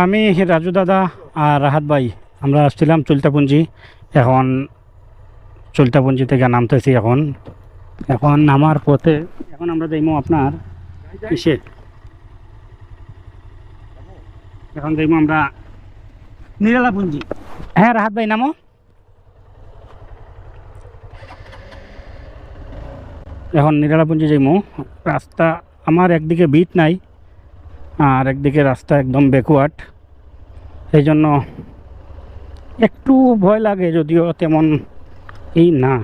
আমি রাজু দাদা আর রাহাত ভাই, আমরা আসছিলাম চুলতাপুঞ্জি এখন চুলতাপুঞ্জি থেকে নামতেছি এখন। এখন নামার পথে, এখন আমরা দেখব আপনার কিসে এখন দেখব আমরা নিরালাপুঞ্জি হ্যাঁ রাহাত ভাই, নামো। এখন নিরালাপুঞ্জি যাইমো। রাস্তা আমার একদিকে বিট নাই। আর একদিকে রাস্তা একদম ব্যাকওয়ার্ড। এই জন্য একটু ভয় লাগে যদিও তেমন এই না।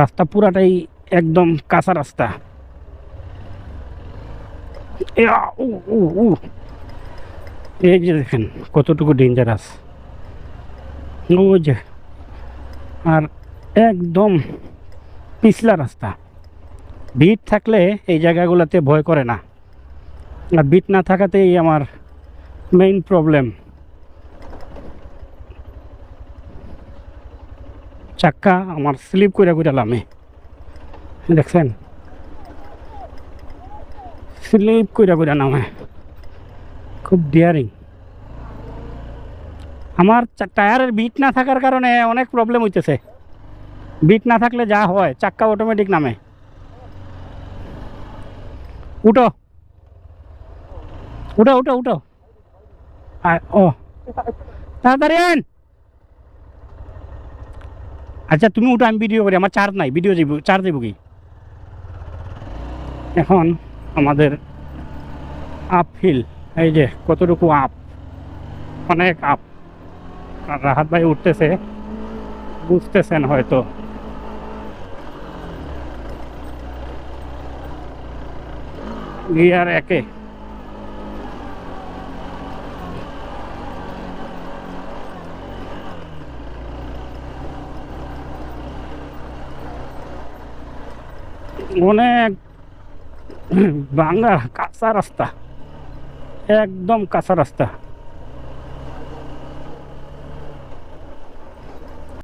রাস্তা পুরাটাই একদম কাঁচা রাস্তা। এই যে দেখেন, কতটুকু ডেঞ্জারাস ওই যে, আর একদম পিছলা রাস্তা। ভিড় থাকলে এই জায়গাগুলোতে ভয় করে না। বিট না থাকাতেই আমার মেইন প্রবলেম চাক্কা আমার স্লিপ করে করে লামে। দেখছেন? স্লিপ করে করে নামে। খুব ডিয়ারিং আমার টায়ারের বিট না থাকার কারণে অনেক প্রবলেম হইতেছে। বিট না থাকলে যা হয়, চাক্কা অটোমেটিক নামে। উঠো। উঠো উঠো উঠো ও। তাড়াতাড়ি আচ্ছা তুমি উঠো, আমি ভিডিও করি, আমার চার্জ নাই ভিডিও যাইব চার্জ যাইব কি? এখন আমাদের আপ হিল এই যে কতটুকু আপ অনেক আপ আর রাহাত ভাই উঠতেছে, বুঝতেছেন হয়তো। গিয়ার একে। অনেক ভাঙা কাঁচা রাস্তা একদম কাঁচা রাস্তা।